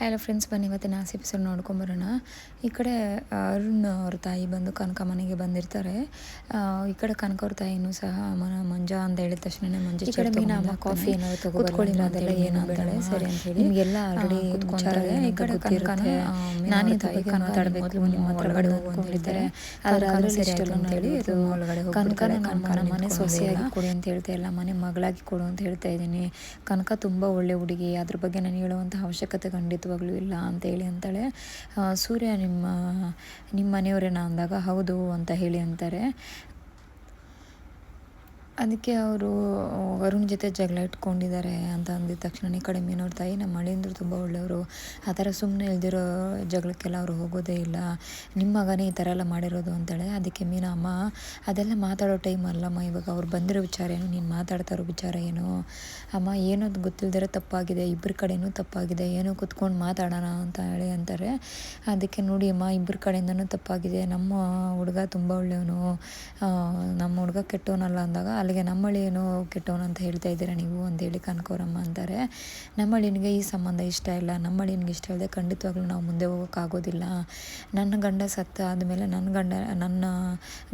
Hello friends ಬನ್ನಿ ಇವತ್ತು ಆಸೆ ಎಪಿಸೋಡ್ ನೋಡ್ಕೊಂಬರೋಣ ಈ ಕಡೆ ಅರುಣ್ ಅವ್ರ ತಾಯಿ ಬಂದು ಕನಕ ಮನೆಗೆ ಬಂದಿರ್ತಾರೆ. ಈ ಕಡೆ ಕನಕ ಅವ್ರ ತಾಯಿನೂ ಸಹ ಮನ ಮಂಜ ಅಂತ ಹೇಳಿದ ತಕ್ಷಣ ಮಂಜ ಈ ಕಡೆ ಮೀನಾ ಅಮ್ಮ ಕಾಫಿ ಏನಾದ್ರು ಅಂದ್ರೆ ಅದೆಲ್ಲ ಏನು ಅಂತಾಳೆ ಸರಿ ಅಂತ ಹೇಳಿ. ನಿಮ್ಗೆಲ್ಲ ಆಲ್ರೆಡಿ ಕುತ್ಕೊಂತಾರೆ ಈ ಕಡೆ ಕನಕನ. ನಾನೇ ತಾಯಿ ಕನಕ ತಡಬೇಕು ನಿಮ್ಮ ಒಳಗಡೆ ಹೋಗು ಅಂತ ಹೇಳ್ತಾರೆ ಆದ್ರೆ ಸರಿ ಅಂತ ಹೇಳಿ ಇದು ಒಳಗಡೆ ಕನಕನ ಕನಕನ ಮನೆ ಸೊಸೆಯಾಗಿ ಕೊಡಿ ಅಂತ ಹೇಳ್ತಾ ಇಲ್ಲ. ಮನೆ ಮಗಳಾಗಿ ಕೊಡು ಅಂತ ಹೇಳ್ತಾ ಇದ್ದೀನಿ. ಕನಕ ತುಂಬ ಒಳ್ಳೆ ಹುಡುಗಿ. ಅದ್ರ ಬಗ್ಗೆ ನಾನು ಹೇಳುವಂಥ ಅವಶ್ಯಕತೆ ಖಂಡಿತವಾಗ್ಲೂ ಇಲ್ಲ ಅಂತ ಹೇಳಿ ಅಂತಾಳೆ. ಸೂರ್ಯ ನಿಮ್ಮ ನಿಮ್ಮ ಮನೆಯವರೇನಾ ಅಂದಾಗ ಹೌದು ಅಂತ ಹೇಳಿ ಅಂತಾರೆ. ಅದಕ್ಕೆ ಅವರು, ವರುಣ್ ಜೊತೆ ಜಗಳ ಇಟ್ಕೊಂಡಿದ್ದಾರೆ ಅಂತ ಅಂದಿದ ತಕ್ಷಣ ಈ ಕಡೆ ಮೀನವ್ರ ತಾಯಿ ನಮ್ಮ ಮಳೆಂದ್ರು ತುಂಬ ಒಳ್ಳೆಯವರು. ಆ ಥರ ಸುಮ್ಮನೆ ಇಲ್ದಿರೋ ಜಗಳಕ್ಕೆಲ್ಲ ಅವರು ಹೋಗೋದೇ ಇಲ್ಲ. ನಿಮ್ಮ ಮಗನೇ ಈ ಥರ ಎಲ್ಲ ಮಾಡಿರೋದು ಅಂತೇಳಿ ಅದಕ್ಕೆ ಮೀನಾ ಅಮ್ಮ ಅದೆಲ್ಲ ಮಾತಾಡೋ ಟೈಮ್ ಅಲ್ಲಮ್ಮ, ಇವಾಗ ಅವ್ರು ಬಂದಿರೋ ವಿಚಾರ ಏನು, ನೀನು ಮಾತಾಡ್ತಾ ಇರೋ ವಿಚಾರ ಏನು? ಅಮ್ಮ ಏನೋ ಗೊತ್ತಿಲ್ದಿರೋ ತಪ್ಪಾಗಿದೆ ಇಬ್ಬರ ಕಡೆಯೂ ತಪ್ಪಾಗಿದೆ, ಏನೋ ಕುತ್ಕೊಂಡು ಮಾತಾಡೋಣ ಅಂತ ಹೇಳಿ ಅಂತಾರೆ. ಅದಕ್ಕೆ ನೋಡಿ ಅಮ್ಮ ಇಬ್ಬರ ಕಡೆಯಿಂದನೂ ತಪ್ಪಾಗಿದೆ, ನಮ್ಮ ಹುಡುಗ ತುಂಬ ಒಳ್ಳೆಯವನು ನಮ್ಮ ಹುಡುಗ ಕೆಟ್ಟವನಲ್ಲ ಅಂದಾಗ ಅಲ್ಲಿಗೆ ನಮ್ಮಳಿ ಏನೋ ಕೆಟ್ಟವನು ಅಂತ ಹೇಳ್ತಾ ಇದ್ದೀರಾ ನೀವು? ಅಂತೇಳಿ ಕನ್ಕೋರಮ್ಮ ಅಂತಾರೆ. ನಮ್ಮಳಿನಿಗೆ ಈ ಸಂಬಂಧ ಇಷ್ಟ ಇಲ್ಲ. ನಮ್ಮಳಿನಿಗೆ ಇಷ್ಟ ಇಲ್ಲದೆ ಖಂಡಿತವಾಗ್ಲೂ ನಾವು ಮುಂದೆ ಹೋಗೋಕ್ಕಾಗೋದಿಲ್ಲ. ನನ್ನ ಗಂಡ ಸತ್ತ ಆದಮೇಲೆ ನನ್ನ ಗಂಡ, ನನ್ನ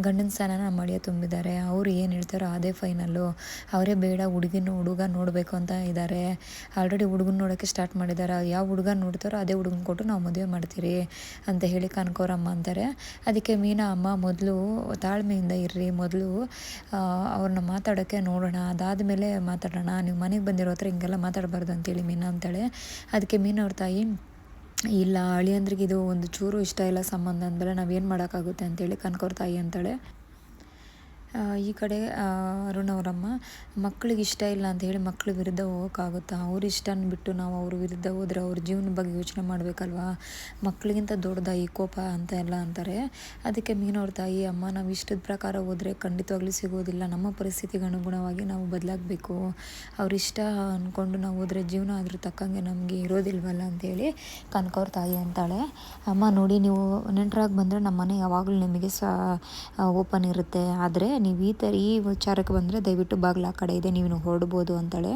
ಗಂಡನ ಸ್ಥಾನ ನಮ್ಮ ಅಳಿಯ ತುಂಬಿದ್ದಾರೆ. ಅವರು ಏನು ಹೇಳ್ತಾರೋ ಅದೇ ಫೈನಲ್ಲು. ಅವರೇ ಬೇಡ, ಹುಡುಗಿನ ಹುಡುಗ ನೋಡಬೇಕು ಅಂತ ಇದ್ದಾರೆ. ಆಲ್ರೆಡಿ ಹುಡುಗನ ನೋಡೋಕ್ಕೆ ಸ್ಟಾರ್ಟ್ ಮಾಡಿದ್ದಾರೆ ಯಾವ ಹುಡುಗ ನೋಡ್ತಾರೋ ಅದೇ ಹುಡುಗನ ಕೊಟ್ಟು ನಾವು ಮದುವೆ ಮಾಡ್ತೀರಿ, ಅಂತ ಹೇಳಿ ಕನ್ಕೋರಮ್ಮ ಅಂತಾರೆ. ಅದಕ್ಕೆ ಮೀನಾ ಅಮ್ಮ ಮೊದಲು ತಾಳ್ಮೆಯಿಂದ ಇರ್ರಿ. ಮೊದಲು ಅವ್ರನ್ನ ಮಾತಾಡೋಕ್ಕೆ ನೋಡೋಣ. ಅದಾದಮೇಲೆ ಮಾತಾಡೋಣ. ನೀವು ಮನೆಗೆ ಬಂದಿರೋ ಹತ್ರ ಹಿಂಗೆಲ್ಲ ಮಾತಾಡಬಾರ್ದು ಅಂತೇಳಿ ಮೀನಾ ಅಂತೇಳಿ. ಅದಕ್ಕೆ ಮೀನಾ ಅವ್ರ ತಾಯಿ, ಇಲ್ಲ, ಅಳಿಯಂದ್ರಿಗೆ ಇದು ಒಂದು ಚೂರು ಇಷ್ಟ ಇಲ್ಲ ಸಂಬಂಧ ಅಂದಮೇಲೆ ನಾವೇನು ಮಾಡೋಕ್ಕಾಗುತ್ತೆ ಅಂತೇಳಿ ಕನ್ಕೋರ್ ತಾಯಿ ಅಂತಾಳೆ. ಈ ಕಡೆ ಅರುಣ್ ಅವರಮ್ಮ, ಮಕ್ಳಿಗೆ ಇಷ್ಟ ಇಲ್ಲ ಅಂತ ಹೇಳಿ ಮಕ್ಳ ವಿರುದ್ಧ ಹೋಗೋಕ್ಕಾಗುತ್ತಾ? ಅವ್ರ ಇಷ್ಟನ ಬಿಟ್ಟು ನಾವು ಅವ್ರ ವಿರುದ್ಧ ಹೋದ್ರೆ ಅವ್ರ ಜೀವನ ಬಗ್ಗೆ ಯೋಚನೆ ಮಾಡಬೇಕಲ್ವಾ? ಮಕ್ಕಳಿಗಿಂತ ದೊಡ್ಡದ ಈ ಕೋಪ ಅಂತ ಎಲ್ಲ ಅಂತಾರೆ. ಅದಕ್ಕೆ ಮೀನವ್ರ ತಾಯಿ, ಅಮ್ಮ, ನಾವು ಇಷ್ಟದ ಪ್ರಕಾರ ಹೋದರೆ ಖಂಡಿತವಾಗ್ಲೂ ಸಿಗೋದಿಲ್ಲ. ನಮ್ಮ ಪರಿಸ್ಥಿತಿಗೆ ಅನುಗುಣವಾಗಿ ನಾವು ಬದಲಾಗಬೇಕು. ಅವ್ರ ಇಷ್ಟ ಅಂದ್ಕೊಂಡು ನಾವು ಹೋದರೆ ಜೀವನ ಅದ್ರ ತಕ್ಕಂಗೆ ನಮಗೆ ಇರೋದಿಲ್ವಲ್ಲ? ಅಂತೇಳಿ ಕನಕವ್ರ ತಾಯಿ ಅಂತಾಳೆ. ಅಮ್ಮ, ನೋಡಿ, ನೀವು ನೆಂಟರಾಗಿ ಬಂದರೆ ನಮ್ಮ ಮನೆ ಯಾವಾಗಲೂ ನಿಮಗೆ ಸಹ ಓಪನ್ ಇರುತ್ತೆ. ಆದರೆ ನೀವು ಈ ಥರ ಈ ವಿಚಾರಕ್ಕೆ ಬಂದರೆ ದಯವಿಟ್ಟು ಬಾಗಿಲು ಆ ಕಡೆ ಇದೆ ನೀವು ಹೊರಡ್ಬೋದು ಅಂತಾಳೆ.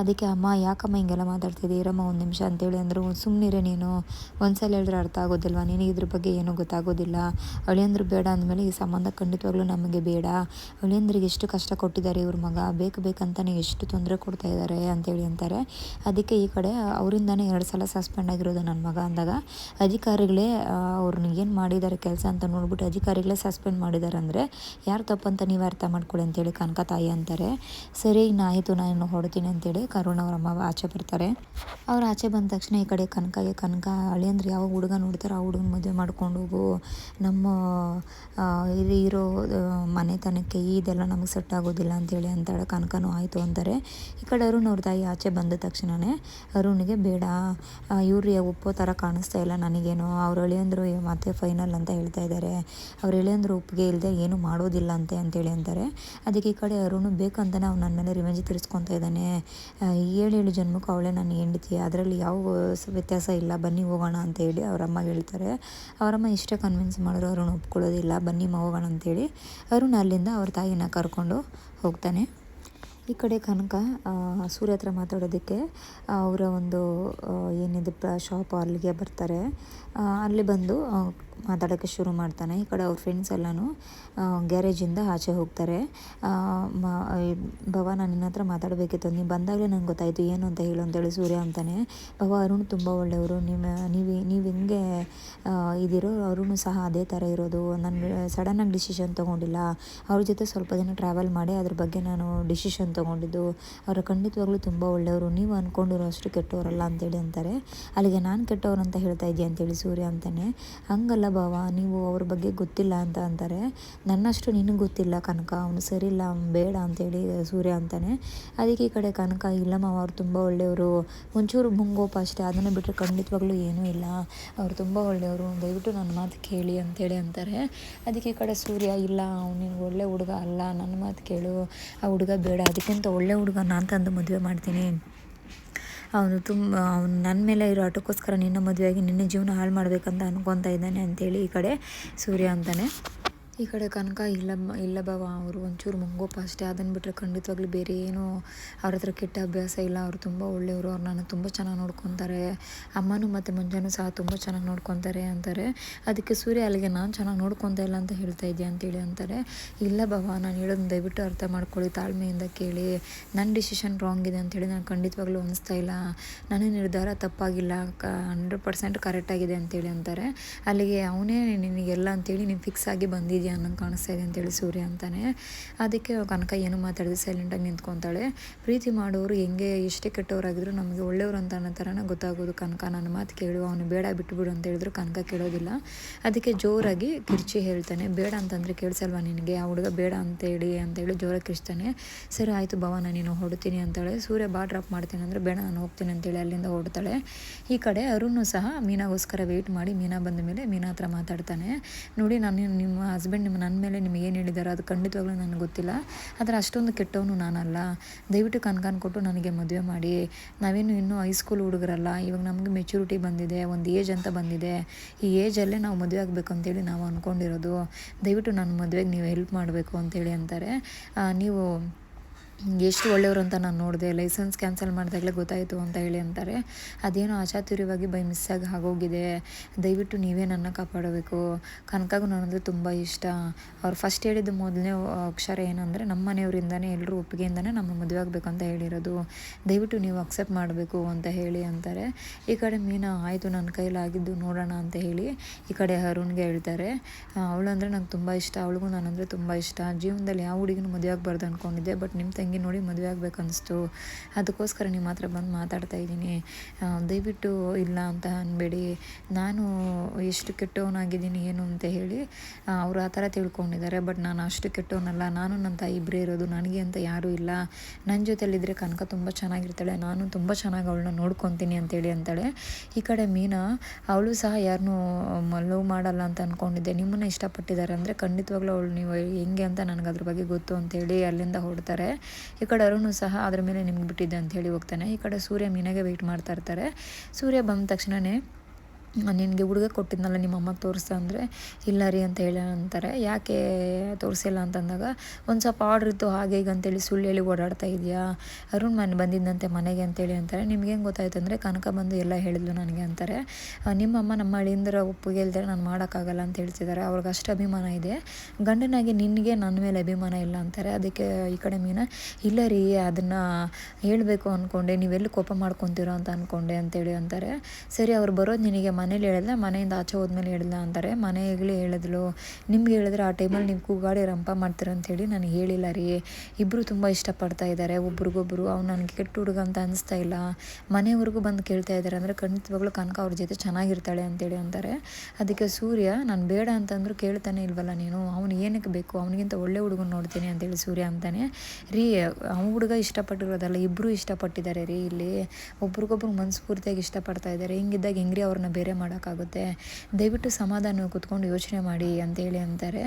ಅದಕ್ಕೆ ಅಮ್ಮ, ಯಾಕಮ್ಮ ಹಿಂಗೆಲ್ಲ ಮಾತಾಡ್ತಿದ್ದೀರಮ್ಮ ಒಂದು ನಿಮಿಷ ಅಂತೇಳಿ ಅಂದರು. ಸುಮ್ಮನಿರೆ ನೀನು. ಒಂದ್ಸಲ ಹೇಳಿದ್ರೆ ಅರ್ಥ ಆಗೋದಿಲ್ವಾ? ನಿನಗೆ ಇದ್ರ ಬಗ್ಗೆ ಏನೂ ಗೊತ್ತಾಗೋದಿಲ್ಲ. ಅಳಿಯಂದ್ರು ಬೇಡ ಅಂದಮೇಲೆ ಈ ಸಂಬಂಧ ಖಂಡಿತವಾಗ್ಲೂ ನಮಗೆ ಬೇಡ. ಅಳಿಯಂದ್ರಿಗೆ ಎಷ್ಟು ಕಷ್ಟ ಕೊಟ್ಟಿದ್ದಾರೆ ಇವ್ರ ಮಗ? ಬೇಕು, ಬೇಕಂತಾನೆ ಎಷ್ಟು ತೊಂದರೆ ಕೊಡ್ತಾ ಇದ್ದಾರೆ ಅಂತೇಳಿ ಅಂತಾರೆ. ಅದಕ್ಕೆ ಈ ಕಡೆ ಅವರಿಂದನೇ ಎರಡು ಸಲ ಸಸ್ಪೆಂಡ್ ಆಗಿರೋದು ನನ್ನ ಮಗ ಅಂದಾಗ ಅಧಿಕಾರಿಗಳೇ ಅವ್ರನ್ನ ಏನು ಮಾಡಿದ್ದಾರೆ ಕೆಲಸ ಅಂತ ನೋಡ್ಬಿಟ್ಟು ಅಧಿಕಾರಿಗಳೇ ಸಸ್ಪೆಂಡ್ ಮಾಡಿದ್ದಾರೆ ಅಂದರೆ ಯಾರು ತಪ್ಪಂತ ನೀವು ಅರ್ಥ ಮಾಡ್ಕೊಳ್ಳಿ ಅಂತೇಳಿ ಕನಕ ತಾಯಿ ಅಂತಾರೆ. ಸರಿ ನಾಯಿತು ನಾನು ಹೊಡ್ತೀನಿ ಅಂತೇಳಿ ಕರುಣ್ ಅವ್ರ ಅಮ್ಮ ಆಚೆ ಬರ್ತಾರೆ. ಅವ್ರು ಆಚೆ ಬಂದ ತಕ್ಷಣ ಈ ಕಡೆ ಕನಕಗೆ, ಕನಕ ಅಳಿಯಂದ್ರೆ ಯಾವ ಹುಡುಗ ನೋಡ್ತಾರೋ ಆ ಹುಡುಗನ ಮದುವೆ ಮಾಡ್ಕೊಂಡು ಹೋಗು. ನಮ್ಮ ಇಲ್ಲಿ ಇರೋ ಮನೆತನಕ್ಕೆ ಇದೆಲ್ಲ ನಮಗೆ ಸೆಟ್ ಆಗೋದಿಲ್ಲ ಅಂತೇಳಿ ಅಂತಾಳೆ. ಕನಕನೂ ಆಯಿತು ಅಂತಾರೆ. ಈ ಕಡೆ ಅರುಣ್ ಅವ್ರ ತಾಯಿ ಆಚೆ ಬಂದ ತಕ್ಷಣವೇ ಅರುಣಿಗೆ ಬೇಡ. ಇವ್ರು ಒಪ್ಪೋ ಥರ ಕಾಣಿಸ್ತಾ ಇಲ್ಲ ನನಗೇನು. ಅವ್ರು ಅಳಿಯಂದ್ರು ಮತ್ತೆ ಫೈನಲ್ ಅಂತ ಹೇಳ್ತಾ ಇದ್ದಾರೆ. ಅವ್ರು ಎಳೆಯಂದ್ರು ಒಪ್ಪಿಗೆ ಇಲ್ಲದೆ ಏನು ಮಾಡೋದಿಲ್ಲ ಅಂತೆ ಅಂತೇಳಿ ಅಂತಾರೆ. ಅದಕ್ಕೆ ಈ ಕಡೆ ಅರುಣು ಬೇಕಂತಾನೆ ಅವ್ನು ನನ್ನ ಮೇಲೆ ರಿವೆಂಜ್ ತೀರಿಸ್ಕೊತ ಇದ್ದಾನೆ. ಏಳು ಏಳು ಜನ್ಮಕ್ಕೂ ಅವಳೇ ನನ್ನ ಹೆಂಡತಿ. ಅದರಲ್ಲಿ ಯಾವ ವ್ಯತ್ಯಾಸ ಇಲ್ಲ. ಬನ್ನಿ ಹೋಗೋಣ ಅಂತ ಹೇಳಿ ಅವ್ರ ಅಮ್ಮಗೆ ಹೇಳ್ತಾರೆ. ಅವರಮ್ಮ ಇಷ್ಟೇ ಕನ್ವಿನ್ಸ್ ಮಾಡಿದ್ರು ಅರುಣ್ ಒಪ್ಕೊಳ್ಳೋದಿಲ್ಲ. ಬನ್ನಿ ಹೋಗೋಣ ಅಂತೇಳಿ. ಅರುಣ್ ಅಲ್ಲಿಂದ ಅವ್ರ ತಾಯಿನ ಕರ್ಕೊಂಡು ಹೋಗ್ತಾನೆ. ಈ ಕಡೆ ಕನಕ ಸೂರ್ಯ ಹತ್ರ ಮಾತಾಡೋದಕ್ಕೆ ಅವರ ಒಂದು ಏನಿದೆ ಶಾಪ್ ಅಲ್ಲಿಗೆ ಬರ್ತಾರೆ. ಅಲ್ಲಿ ಬಂದು ಮಾತಾಡೋಕ್ಕೆ ಶುರು ಮಾಡ್ತಾನೆ. ಈ ಕಡೆ ಅವ್ರ ಫ್ರೆಂಡ್ಸ್ ಎಲ್ಲನೂ ಗ್ಯಾರೇಜಿಂದ ಆಚೆ ಹೋಗ್ತಾರೆ. ಭವ ನಾನು ನಿನ್ನ ಹತ್ರ ಮಾತಾಡಬೇಕಿತ್ತು. ನೀವು ಬಂದಾಗಲೇ ನನಗೆ ಗೊತ್ತಾಯಿತು, ಏನು ಅಂತ ಹೇಳು ಅಂತೇಳಿ ಸೂರ್ಯ ಅಂತಾನೆ. ಭವ ಅರುಣ್ ತುಂಬ ಒಳ್ಳೆಯವರು. ನಿಮ್ಮ ನೀವು ನೀವು ಹೆಂಗೆ ಇದಿರೋ ಅರುಣ್ ಸಹ ಅದೇ ಥರ ಇರೋದು. ನಾನು ಸಡನ್ನಾಗಿ ಡಿಸಿಷನ್ ತೊಗೊಂಡಿಲ್ಲ. ಅವ್ರ ಜೊತೆ ಸ್ವಲ್ಪ ದಿನ ಟ್ರಾವೆಲ್ ಮಾಡಿ, ಅದ್ರ ಬಗ್ಗೆ ನಾನು ಡಿಸಿಷನ್ ತೊಗೊಂಡಿದ್ದು. ಅವರು ಖಂಡಿತವಾಗ್ಲೂ ತುಂಬ ಒಳ್ಳೆಯವರು. ನೀವು ಅಂದ್ಕೊಂಡಿರೋ ಅಷ್ಟು ಕೆಟ್ಟವರಲ್ಲ ಅಂತೇಳಿ ಅಂತಾರೆ. ಅಲ್ಲಿಗೆ ನಾನು ಕೆಟ್ಟವ್ರು ಅಂತ ಹೇಳ್ತಾ ಇದ್ದೀಯ ಅಂತೇಳಿ ಸೂರ್ಯ ಅಂತಾನೆ. ಹಂಗಲ್ಲ ಭಾವ, ನೀವು ಅವ್ರ ಬಗ್ಗೆ ಗೊತ್ತಿಲ್ಲ ಅಂತ ಅಂತಾರೆ. ನನ್ನಷ್ಟು ನಿನಗೆ ಗೊತ್ತಿಲ್ಲ ಕನಕ. ಅವನು ಸರಿಯಿಲ್ಲ ಅವ್ನು ಬೇಡ ಅಂತೇಳಿ ಸೂರ್ಯ ಅಂತಾನೆ. ಅದಕ್ಕೆ ಈ ಕಡೆ ಕನಕ ಇಲ್ಲಮ್ಮ ಅವ್ರು ತುಂಬ ಒಳ್ಳೆಯವರು. ಒಂಚೂರು ಮುಂಗೋಪ ಅಷ್ಟೇ. ಅದನ್ನು ಬಿಟ್ಟರೆ ಖಂಡಿತವಾಗ್ಲೂ ಏನೂ ಇಲ್ಲ. ಅವ್ರು ತುಂಬ ಒಳ್ಳೆಯವರು. ದಯವಿಟ್ಟು ನನ್ನ ಮಾತು ಕೇಳಿ ಅಂತೇಳಿ ಅಂತಾರೆ. ಅದಕ್ಕೆ ಈ ಕಡೆ ಸೂರ್ಯ, ಇಲ್ಲ, ಅವ್ನು ಒಳ್ಳೆ ಹುಡುಗ ಅಲ್ಲ. ನನ್ನ ಮಾತು ಕೇಳು. ಆ ಹುಡುಗ ಬೇಡ. ಅದಕ್ಕಿಂತ ಒಳ್ಳೆ ಹುಡುಗ ನಾನು ತಂದು ಮದುವೆ ಮಾಡ್ತೀನಿ. ಅವನು ತುಂಬ, ಅವನು ನನ್ನ ಮೇಲೆ ಇರೋ ಆಟಕ್ಕೋಸ್ಕರ ನಿನ್ನ ಮದುವೆಯಾಗಿ ನಿನ್ನ ಜೀವನ ಹಾಳು ಮಾಡಬೇಕಂತ ಅನ್ಕೊತಾ ಇದ್ದಾನೆ ಅಂತೇಳಿ ಈ ಕಡೆ ಸೂರ್ಯ ಅಂತಾನೆ. ಈ ಕಡೆ ಕನಕ ಇಲ್ಲ ಇಲ್ಲ ಬಾವ, ಅವರು ಒಂಚೂರು ಮುಂಗೋಪ ಅಷ್ಟೇ. ಅದನ್ನು ಬಿಟ್ಟರೆ ಖಂಡಿತವಾಗ್ಲೂ ಬೇರೆ ಏನೂ ಅವ್ರ ಹತ್ರ ಕೆಟ್ಟ ಅಭ್ಯಾಸ ಇಲ್ಲ. ಅವರು ತುಂಬ ಒಳ್ಳೆಯವರು. ಅವ್ರು ನಾನು ತುಂಬ ಚೆನ್ನಾಗಿ ನೋಡ್ಕೊತಾರೆ. ಅಮ್ಮನೂ ಮತ್ತು ಮುಂಜಾನೂ ಸಹ ತುಂಬ ಚೆನ್ನಾಗಿ ನೋಡ್ಕೊತಾರೆ ಅಂತಾರೆ. ಅದಕ್ಕೆ ಸೂರ್ಯ ಅಲ್ಲಿಗೆ ನಾನು ಚೆನ್ನಾಗಿ ನೋಡ್ಕೊತಾ ಇಲ್ಲ ಅಂತ ಹೇಳ್ತಾ ಇದ್ದೆ ಅಂತೇಳಿ ಅಂತಾರೆ. ಇಲ್ಲ ಬಾವ, ನಾನು ಹೇಳೋದು ದಯವಿಟ್ಟು ಅರ್ಥ ಮಾಡ್ಕೊಳ್ಳಿ, ತಾಳ್ಮೆಯಿಂದ ಕೇಳಿ. ನನ್ನ ಡಿಸಿಷನ್ ರಾಂಗ್ ಇದೆ ಅಂತೇಳಿ ನಾನು ಖಂಡಿತವಾಗ್ಲೂ ಅನಿಸ್ತಾ ಇಲ್ಲ. ನನ್ನ ನಿರ್ಧಾರ ತಪ್ಪಾಗಿಲ್ಲ. ಕ ಹಂಡ್ರೆಡ್ ಪರ್ಸೆಂಟ್ ಕರೆಕ್ಟಾಗಿದೆ ಅಂತೇಳಿ ಅಂತಾರೆ. ಅಲ್ಲಿಗೆ ಅವನೇ ನಿನಗೆಲ್ಲ ಅಂತೇಳಿ ನೀನು ಫಿಕ್ಸ್ ಆಗಿ ಬಂದಿದ್ಯಾ ಅನ್ನಂಗೆ ಕಾಣಿಸ್ತಾ ಇದೆ ಅಂತೇಳಿ ಸೂರ್ಯ ಅಂತಾನೆ. ಅದಕ್ಕೆ ಕನಕ ಏನು ಮಾತಾಡಿದೆ ಸೈಲೆಂಟಾಗಿ ನಿಂತ್ಕೊತಾಳೆ. ಪ್ರೀತಿ ಮಾಡೋರು ಹೆಂಗೆ, ಎಷ್ಟೇ ಕೆಟ್ಟವರಾಗಿದ್ರು ನಮಗೆ ಒಳ್ಳೆಯವರು ಅಂತ ಅನ್ನೋ ಥರನೇ ಗೊತ್ತಾಗೋದು ಕನಕ. ನನ್ನ ಮಾತು ಕೇಳು, ಅವನು ಬೇಡ ಬಿಟ್ಟುಬಿಡು ಅಂತ ಹೇಳಿದ್ರು ಕನಕ ಕೇಳೋದಿಲ್ಲ. ಅದಕ್ಕೆ ಜೋರಾಗಿ ಕಿರ್ಚಿ ಹೇಳ್ತಾನೆ. ಬೇಡ ಅಂತಂದರೆ ಕೇಳಿಸಲ್ವಾ ನಿನಗೆ? ಆ ಹುಡುಗ ಬೇಡ ಅಂತೇಳಿ ಅಂತೇಳಿ ಜೋರಾಗಿ ಕಿರ್ಚ್ತಾನೆ. ಸರಿ ಆಯಿತು ಭವನ, ನೀನು ಹೊಡ್ತೀನಿ ಅಂತಾಳೆ. ಸೂರ್ಯ ಬಾ ಡ್ರಾಪ್ ಮಾಡ್ತೀನಿ ಅಂದರೆ ಬೇಡ, ನಾನು ಹೋಗ್ತೀನಿ ಅಂತೇಳಿ ಅಲ್ಲಿಂದ ಹೊಡ್ತಾಳೆ ಈ ಕಡೆ ಅರುಣು ಸಹ ಮೀನಾಗೋಸ್ಕರ ವೆಯ್ಟ್ ಮಾಡಿ ಮೀನಾ ಬಂದ ಮೇಲೆ ಮೀನಾ ಹತ್ರ ಮಾತಾಡ್ತಾನೆ. ನೋಡಿ ನಾನು ನಿಮ್ಮ ಹಸ್ಬೆಂಡ್ ನಿಮ್ಮ ನನ್ನ ಮೇಲೆ ನಿಮ್ಗೆ ಏನು ಹೇಳಿದಾರೋ ಅದು ಖಂಡಿತವಾಗ್ಲೂ ನನಗೆ ಗೊತ್ತಿಲ್ಲ. ಆದರೆ ಅಷ್ಟೊಂದು ಕೆಟ್ಟವನು ನಾನಲ್ಲ. ದಯವಿಟ್ಟು ಕನ್ಕಾನ್ ಕೊಟ್ಟು ನನಗೆ ಮದುವೆ ಮಾಡಿ. ನಾವೇನು ಇನ್ನೂ ಹೈಸ್ಕೂಲ್ ಹುಡುಗರಲ್ಲ. ಇವಾಗ ನಮಗೆ ಮೆಚುರಿಟಿ ಬಂದಿದೆ. ಒಂದು ಏಜ್ ಅಂತ ಬಂದಿದೆ. ಈ ಏಜಲ್ಲೇ ನಾವು ಮದುವೆ ಆಗಬೇಕು ಅಂತೇಳಿ ನಾವು ಅಂದ್ಕೊಂಡಿರೋದು ದಯವಿಟ್ಟು ನನ್ನ ಮದುವೆಗೆ ನೀವು ಹೆಲ್ಪ್ ಮಾಡಬೇಕು ಅಂತೇಳಿ ಅಂತಾರೆ. ನೀವು ಎಷ್ಟು ಒಳ್ಳೆಯವರು ಅಂತ ನಾನು ನೋಡಿದೆ. ಲೈಸೆನ್ಸ್ ಕ್ಯಾನ್ಸಲ್ ಮಾಡಿದಾಗಲೇ ಗೊತ್ತಾಯಿತು ಅಂತ ಹೇಳಿ ಅಂತಾರೆ. ಅದೇನೋ ಆಚಾತುರ್ಯವಾಗಿ ಬೈ ಮಿಸ್ಸಾಗಿ ಆಗೋಗಿದೆ. ದಯವಿಟ್ಟು ನೀವೇ ನನ್ನ ಕಾಪಾಡಬೇಕು. ಕನಕಗೂ ನನ್ನದು ತುಂಬ ಇಷ್ಟ. ಅವ್ರು ಫಸ್ಟ್ ಹೇಳಿದ್ದು ಮೊದಲನೇ ಅಕ್ಷರ ಏನಂದರೆ, ನಮ್ಮ ಮನೆಯವರಿಂದನೇ ಎಲ್ಲರೂ ಒಪ್ಪಿಗೆಯಿಂದನೇ ನಮ್ಮ ಮದುವೆ ಆಗಬೇಕು ಅಂತ ಹೇಳಿರೋದು. ದಯವಿಟ್ಟು ನೀವು ಅಕ್ಸೆಪ್ಟ್ ಮಾಡಬೇಕು ಅಂತ ಹೇಳಿ ಅಂತಾರೆ. ಈ ಕಡೆ ಮೀನಾ, ಆಯಿತು, ನನ್ನ ಕೈಲಾಗಿದ್ದು ನೋಡೋಣ ಅಂತ ಹೇಳಿ ಈ ಕಡೆ ಅರುಣ್ಗೆ ಹೇಳ್ತಾರೆ. ಅವಳು ಅಂದರೆ ನಂಗೆ ತುಂಬ ಇಷ್ಟ. ಅವಳಿಗೂ ನಾನಂದರೆ ತುಂಬ ಇಷ್ಟ. ಜೀವನದಲ್ಲಿ ಯಾವ ಹುಡುಗಿನೂ ಮದುವೆ ಆಗಬಾರ್ದು ಅಂದ್ಕೊಂಡಿದ್ದೆ ಬಟ್ ನಿಮ್ಮ ತಂಗಿ ನೋಡಿ ಮದುವೆ ಆಗಬೇಕು ಅನಿಸ್ತು ಅದಕ್ಕೋಸ್ಕರ ನೀವು ಮಾತ್ರ ಬಂದು ಮಾತಾಡ್ತಾ ಇದ್ದೀನಿ. ದಯವಿಟ್ಟು ಇಲ್ಲ ಅಂತ ಅನ್ಬೇಡಿ. ನಾನು ಎಷ್ಟು ಕೆಟ್ಟವನಾಗಿದ್ದೀನಿ ಏನು ಅಂತ ಹೇಳಿ ಅವರು ಆ ಥರ ತಿಳ್ಕೊಂಡಿದ್ದಾರೆ. ಬಟ್ ನಾನು ಅಷ್ಟು ಕೆಟ್ಟವನಲ್ಲ. ನಾನು ನನ್ನ ತಾಯಿ ಇಬ್ಬರೇ ಇರೋದು. ನನಗೆ ಅಂತ ಯಾರೂ ಇಲ್ಲ. ನನ್ನ ಜೊತೆಯಲ್ಲಿದ್ದರೆ ಕನಕ ತುಂಬ ಚೆನ್ನಾಗಿರ್ತಾಳೆ. ನಾನು ತುಂಬ ಚೆನ್ನಾಗಿ ಅವಳನ್ನ ನೋಡ್ಕೊತೀನಿ ಅಂತೇಳಿ ಅಂತಾಳೆ. ಈ ಕಡೆ ಮೀನಾ, ಅವಳು ಸಹ ಯಾರನ್ನೂ ಲವ್ ಮಾಡಲ್ಲ ಅಂತ ಅಂದ್ಕೊಂಡಿದ್ದೆ ನಿಮ್ಮನ್ನ ಇಷ್ಟಪಟ್ಟಿದ್ದಾರೆ ಅಂದರೆ ಖಂಡಿತವಾಗ್ಲೂ ಅವಳು ನೀವು ಹೆಂಗೆ ಅಂತ ನನಗೆ ಅದ್ರ ಬಗ್ಗೆ ಗೊತ್ತು ಅಂತೇಳಿ ಅಲ್ಲಿಂದ ಹೊರಡ್ತಾರೆ. ಈ ಕಡೆ ಅರುಣು ಸಹ ಅದ್ರ ಮೇಲೆ ನಿಮ್ಗೆ ಬಿಟ್ಟಿದ್ದೆ ಅಂತ ಹೇಳಿ ಹೋಗ್ತಾನೆ. ಈ ಕಡೆ ಸೂರ್ಯ ಮೀನಾಗೆ ವೆಯ್ಟ್ ಮಾಡ್ತಾ ಇರ್ತಾರೆ. ಸೂರ್ಯ ಬಂದ ತಕ್ಷಣವೇ ನಿನಗೆ ಹುಡುಗ ಕೊಟ್ಟಿದ್ನಲ್ಲ ನಿಮ್ಮ ಅಮ್ಮಗೆ ತೋರಿಸ್ತಾ ಅಂದರೆ, ಇಲ್ಲ ರೀ ಅಂತ ಹೇಳಿ ಅಂತಾರೆ. ಯಾಕೆ ತೋರಿಸಿಲ್ಲ ಅಂತಂದಾಗ, ಒಂದು ಸ್ವಲ್ಪ ಆರ್ಡ್ರ್ ಇತ್ತು, ಹಾಗೆ ಈಗ ಅಂತೇಳಿ ಸುಳ್ಳು ಹೇಳಿ ಓಡಾಡ್ತಾ ಇದೆಯಾ? ಅರುಣ್ ಮನೆ ಬಂದಿದ್ದಂತೆ ಮನೆಗೆ ಅಂತೇಳಿ ಅಂತಾರೆ. ನಿಮ್ಗೆ ಹೆಂಗೆ ಗೊತ್ತಾಯ್ತು ಅಂದರೆ, ಕನಕ ಬಂದು ಎಲ್ಲ ಹೇಳಿದ್ಲು ನನಗೆ ಅಂತಾರೆ. ನಿಮ್ಮಮ್ಮ ನಮ್ಮ ಹಳ್ಳಿಯಿಂದರ ಒಪ್ಪಿಗೆ ಇಲ್ದರೆ ನಾನು ಮಾಡೋಕ್ಕಾಗಲ್ಲ ಅಂತ ಹೇಳ್ತಿದ್ದಾರೆ. ಅವ್ರಿಗೆ ಅಷ್ಟು ಅಭಿಮಾನ ಇದೆ. ಗಂಡನಾಗಿ ನಿನಗೆ ನನ್ನ ಮೇಲೆ ಅಭಿಮಾನ ಇಲ್ಲ ಅಂತಾರೆ. ಅದಕ್ಕೆ ಈ ಕಡೆ ಮೀನ, ಇಲ್ಲ ರೀ, ಅದನ್ನು ಹೇಳಬೇಕು ಅಂದ್ಕೊಂಡೆ ನೀವೆಲ್ಲಿ ಕೋಪ ಮಾಡ್ಕೊತೀರೋ ಅಂತ ಅಂದ್ಕೊಂಡೆ ಅಂತೇಳಿ ಅಂತಾರೆ. ಸರಿ, ಅವ್ರು ಬರೋದು ನಿನಗೆ ಮನೇಲಿ ಹೇಳಿದ್ಲ, ಮನೆಯಿಂದ ಆಚೆ ಹೋದ್ಮೇಲೆ ಹೇಳಿದ್ಲ ಅಂತಾರೆ. ಮನೆಯಲ್ಲಿ ಹೇಳಿದ್ಲು, ನಿಮ್ಗೆ ಹೇಳಿದ್ರೆ ಆ ಟೈಮಲ್ಲಿ ನೀವು ಕೂಗಾಡಿ ರಂಪ ಮಾಡ್ತೀರ ಅಂತೇಳಿ ನಾನು ಹೇಳಿಲ್ಲ ರೀ. ಇಬ್ಬರು ತುಂಬ ಇಷ್ಟಪಡ್ತಾ ಇದ್ದಾರೆ, ಒಬ್ರಿಗೊಬ್ರು. ಅವ್ನು ನನಗೆ ಕೆಟ್ಟ ಹುಡುಗ ಅಂತ ಅನಿಸ್ತಾ ಇಲ್ಲ. ಮನೆವರೆಗೂ ಬಂದು ಕೇಳ್ತಾ ಇದ್ದಾರೆ ಅಂದರೆ ಖಂಡಿತವಾಗ್ಲೂ ಕನಕ ಅವ್ರ ಜೊತೆ ಚೆನ್ನಾಗಿರ್ತಾಳೆ ಅಂತೇಳಿ ಅಂತಾರೆ. ಅದಕ್ಕೆ ಸೂರ್ಯ, ನಾನು ಬೇಡ ಅಂತಂದ್ರು ಕೇಳ್ತಾನೆ ಇಲ್ವಲ್ಲ ನೀನು? ಅವ್ನು ಏನಕ್ಕೆ ಬೇಕು? ಅವನಿಗಿಂತ ಒಳ್ಳೆ ಹುಡುಗನ ನೋಡ್ತೀನಿ ಅಂತೇಳಿ ಸೂರ್ಯ ಅಂತಾನೆ. ರೀ, ಅವ್ನ ಹುಡುಗ ಇಷ್ಟಪಟ್ಟಿರೋದಲ್ಲ ಇಬ್ಬರು ಇಷ್ಟಪಟ್ಟಿದ್ದಾರೆ ರೀ ಇಲ್ಲಿ. ಒಬ್ರಿಗೊಬ್ರು ಮನಸ್ಫೂರ್ತಿಯಾಗಿ ಇಷ್ಟಪಡ್ತಾ ಇದ್ದಾರೆ. ಹಿಂಗಿದ್ದಾಗ ಹೆಂಗ್ರಿ ಅವ್ರನ್ನ ಬೇರೆ ಮಾಡೋಕ್ಕಾಗುತ್ತೆ. ದಯವಿಟ್ಟು ಸಮಾಧಾನ ಕೂತ್ಕೊಂಡು ಯೋಚನೆ ಮಾಡಿ ಅಂತೇಳಿ ಅಂತಾರೆ.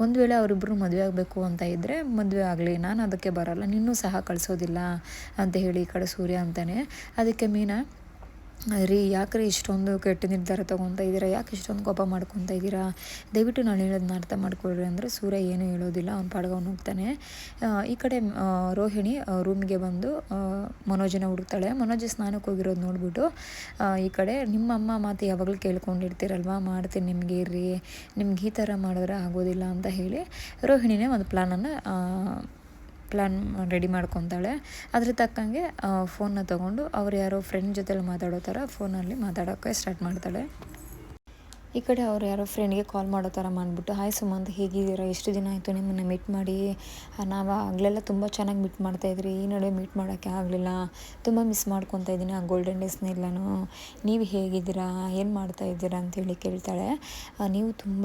ಒಂದು ವೇಳೆ ಅವರಿಬ್ಬರು ಮದುವೆ ಆಗಬೇಕು ಅಂತ ಇದ್ದರೆ ಮದುವೆ ಆಗಲಿ, ನಾನು ಅದಕ್ಕೆ ಬರಲ್ಲ, ನಿನ್ನೂ ಸಹ ಕಳಿಸೋದಿಲ್ಲ ಅಂತ ಹೇಳಿ ಈ ಕಡೆ ಸೂರ್ಯ ಅಂತಾನೆ. ಅದಕ್ಕೆ ಮೀನಾ ರೀ, ಯಾಕ್ರಿ ಇಷ್ಟೊಂದು ಕೆಟ್ಟ ನಿರ್ಧಾರ ತೊಗೊತಾ ಇದ್ದೀರಾ? ಯಾಕೆ ಇಷ್ಟೊಂದು ಕೋಪ ಮಾಡ್ಕೊತ ಇದ್ದೀರಾ? ದಯವಿಟ್ಟು ನಾನು ಹೇಳೋದನ್ನ ಅರ್ಥ ಮಾಡ್ಕೊಳ್ರಿ ಅಂದರೆ ಸೂರ್ಯ ಏನೂ ಹೇಳೋದಿಲ್ಲ, ಅವ್ನು ಪಾಡ್ಗೆ ಅವ್ನು ಹೋಗ್ತಾನೆ ಈ ಕಡೆ ರೋಹಿಣಿ ರೂಮಿಗೆ ಬಂದು ಮನೋಜನ ಹುಡುಕ್ತಾಳೆ. ಮನೋಜ್ ಸ್ನಾನಕ್ಕೆ ಹೋಗಿರೋದು ನೋಡ್ಬಿಟ್ಟು ಈ ಕಡೆ, ನಿಮ್ಮ ಅಮ್ಮ ಮಾತು ಯಾವಾಗಲೂ ಕೇಳ್ಕೊಂಡಿರ್ತೀರಲ್ವ? ಮಾಡ್ತೀನಿ ನಿಮಗೆ ಇರ್ರಿ. ನಿಮ್ಗೆ ಈ ಥರ ಮಾಡಿದ್ರೆ ಆಗೋದಿಲ್ಲ ಅಂತ ಹೇಳಿ ರೋಹಿಣಿನೇ ಒಂದು ಪ್ಲ್ಯಾನನ್ನು ಪ್ಲ್ಯಾನ್ ರೆಡಿ ಮಾಡ್ಕೊತಾಳೆ. ಅದ್ರ ತಕ್ಕಂಗೆ ಫೋನ್ನ ತೊಗೊಂಡು, ಅವ್ರು ಯಾರೋ ಫ್ರೆಂಡ್ ಜೊತೆಲಿ ಮಾತಾಡೋ ಥರ ಫೋನಲ್ಲಿ ಮಾತಾಡೋಕ್ಕೆ ಸ್ಟಾರ್ಟ್ ಮಾಡ್ತಾಳೆ. ಈ ಕಡೆ ಅವ್ರು ಯಾರೋ ಫ್ರೆಂಡ್ಗೆ ಕಾಲ್ ಮಾಡೋ ಥರ ಮಾಡಿಬಿಟ್ಟು ಹಾಯ್ ಸುಮಂತ್ ಹೇಗಿದ್ದೀರಾ? ಎಷ್ಟು ದಿನ ಆಯಿತು ನಿಮ್ಮನ್ನು ಮೀಟ್ ಮಾಡಿ? ನಾವು ಆಗಲೆಲ್ಲ ತುಂಬ ಚೆನ್ನಾಗಿ ಮೀಟ್ ಮಾಡ್ತಾಯಿದ್ರಿ ಈ ನಡುವೆ ಮೀಟ್ ಮಾಡೋಕ್ಕೆ ಆಗಲಿಲ್ಲ. ತುಂಬ ಮಿಸ್ ಮಾಡ್ಕೊತಾ ಇದ್ದೀನಿ ಆ ಗೋಲ್ಡನ್ ಡೇಸ್ನ ಎಲ್ಲನೂ ನೀವು ಹೇಗಿದ್ದೀರಾ? ಏನು ಮಾಡ್ತಾ ಇದ್ದೀರಾ? ಅಂತೇಳಿ ಕೇಳ್ತಾಳೆ. ನೀವು ತುಂಬ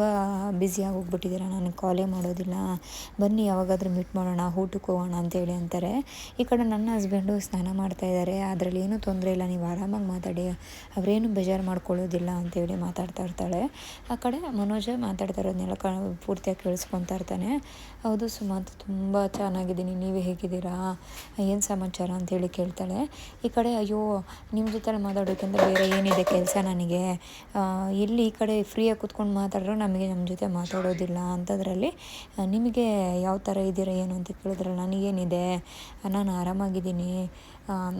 ಬ್ಯುಸಿಯಾಗಿ ಹೋಗ್ಬಿಟ್ಟಿದ್ದೀರಾ ನನಗೆ ಕಾಲೇ ಮಾಡೋದಿಲ್ಲ. ಬನ್ನಿ, ಯಾವಾಗಾದರೂ ಮೀಟ್ ಮಾಡೋಣ, ಊಟಕ್ಕೆ ಹೋಗೋಣ ಅಂತೇಳಿ ಅಂತಾರೆ. ಈ ಕಡೆ ನನ್ನ ಹಸ್ಬೆಂಡು ಸ್ನಾನ ಮಾಡ್ತಾ ಇದ್ದಾರೆ. ಅದರಲ್ಲಿ ಏನೂ ತೊಂದರೆ ಇಲ್ಲ. ನೀವು ಆರಾಮಾಗಿ ಮಾತಾಡಿ. ಅವರೇನು ಬೇಜಾರು ಮಾಡ್ಕೊಳ್ಳೋದಿಲ್ಲ ಅಂತೇಳಿ ಮಾತಾಡ್ತಾ ಇರ್ತಾಳೆ. ಆ ಕಡೆ ಮನೋಜ ಮಾತಾಡ್ತಾ ಇರೋದನ್ನೆಲ್ಲ ಕ ಪೂರ್ತಿಯಾಗಿ ಕೇಳಿಸ್ಕೊತಾ ಇರ್ತಾನೆ. ಹೌದು ಸುಮಂತ್ ತುಂಬ ಚೆನ್ನಾಗಿದ್ದೀನಿ, ನೀವೇ ಹೇಗಿದ್ದೀರಾ? ಏನು ಸಮಾಚಾರ ಅಂತೇಳಿ ಕೇಳ್ತಾಳೆ. ಈ ಕಡೆ ಅಯ್ಯೋ ನಿಮ್ಮ ಜೊತೆಲಿ ಮಾತಾಡೋಕ್ಕಿಂತ ಬೇರೆ ಏನಿದೆ ಕೆಲಸ ನನಗೆ? ಇಲ್ಲಿ ಈ ಕಡೆ ಫ್ರೀಯಾಗಿ ಕೂತ್ಕೊಂಡು ಮಾತಾಡ್ರೆ ನಮಗೆ ನಮ್ಮ ಜೊತೆ ಮಾತಾಡೋದಿಲ್ಲ ಅಂಥದ್ರಲ್ಲಿ ನಿಮಗೆ ಯಾವ ಥರ ಇದ್ದೀರಾ ಏನು ಅಂತ ಕೇಳಿದ್ರೆ ನನಗೇನಿದೆ? ನಾನು ಆರಾಮಾಗಿದ್ದೀನಿ.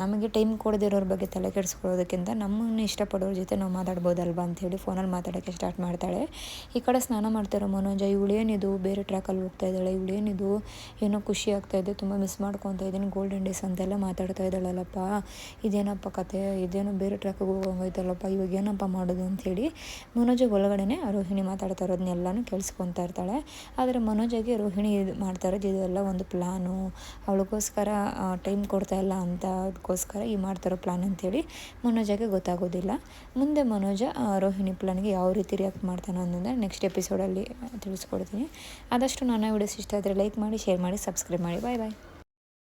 ನಮಗೆ ಟೈಮ್ ಕೊಡದಿರೋರ ಬಗ್ಗೆ ತಲೆ ಕೆಡಿಸ್ಕೊಳ್ಳೋದಕ್ಕಿಂತ ನಮ್ಮನ್ನು ಇಷ್ಟಪಡೋರ ಜೊತೆ ನಾವು ಮಾತಾಡ್ಬೋದಲ್ವಾ ಅಂಥೇಳಿ ಫೋನಲ್ಲಿ ಮಾತಾಡೋಕ್ಕೆ ಸ್ಟಾರ್ಟ್ ಮಾಡ್ತಾಳೆ. ಈ ಕಡೆ ಸ್ನಾನ ಮಾಡ್ತಿರೋ ಮನೋಜ ಇವಳೇನಿದು, ಬೇರೆ ಟ್ರ್ಯಾಕಲ್ಲಿ ಹೋಗ್ತಾ ಇದ್ದಾಳೆ, ಇವಳೇನಿದು, ಏನೋ ಖುಷಿ ಆಗ್ತಾ ಇದೆ, ತುಂಬ ಮಿಸ್ ಮಾಡ್ಕೊತಾ ಇದ್ದೀನಿ ಗೋಲ್ಡನ್ ಡೇಸ್ ಅಂತೆಲ್ಲ ಮಾತಾಡ್ತಾ ಇದ್ದಾಳಲ್ಲಪ್ಪ, ಇದೇನಪ್ಪ ಕತೆ, ಇದೇನೋ ಬೇರೆ ಟ್ರ್ಯಾಕಿಗೆ ಹೋಗೋಂಗೈತಲ್ಲಪ್ಪ ಇವಾಗ ಏನಪ್ಪ ಮಾಡೋದು ಅಂಥೇಳಿ ಮನೋಜ ಒಳಗಡೆನೆ ರೋಹಿಣಿ ಮಾತಾಡ್ತಾ ಇರೋದನ್ನೆಲ್ಲನೂ ಕೇಳಿಸ್ಕೊತಾ ಇರ್ತಾಳೆ. ಆದರೆ ಮನೋಜಗೆ ರೋಹಿಣಿ ಇದು ಮಾಡ್ತಾ ಇರೋದು ಇದೆಲ್ಲ ಒಂದು ಪ್ಲಾನು ಅವಳಿಗೋಸ್ಕರ ಟೈಮ್ ಕೊಡ್ತಾ ಇಲ್ಲ ಅಂತ ಅದಕ್ಕೋಸ್ಕರ ಈ ಮಾಡ್ತಾರೋ ಪ್ಲ್ಯಾನ್ ಅಂತೇಳಿ ಮನೋಜಗೆ ಗೊತ್ತಾಗೋದಿಲ್ಲ. ಮುಂದೆ ಮನೋಜ ರೋಹಿಣಿ ಪ್ಲಾನ್ಗೆ ಯಾವ ರೀತಿ ರಿಯಾಕ್ಟ್ ಮಾಡ್ತಾನೋ ಅನ್ನೋದನ್ನ ನೆಕ್ಸ್ಟ್ ಎಪಿಸೋಡಲ್ಲಿ ತಿಳಿಸ್ಕೊಡ್ತೀನಿ. ಆದಷ್ಟು ನಾನು ವಿಡಿಯೋಸ್ ಇಷ್ಟ ಆದರೆ ಲೈಕ್ ಮಾಡಿ ಶೇರ್ ಮಾಡಿ ಸಬ್ಸ್ಕ್ರೈಬ್ ಮಾಡಿ. ಬಾಯ್ ಬಾಯ್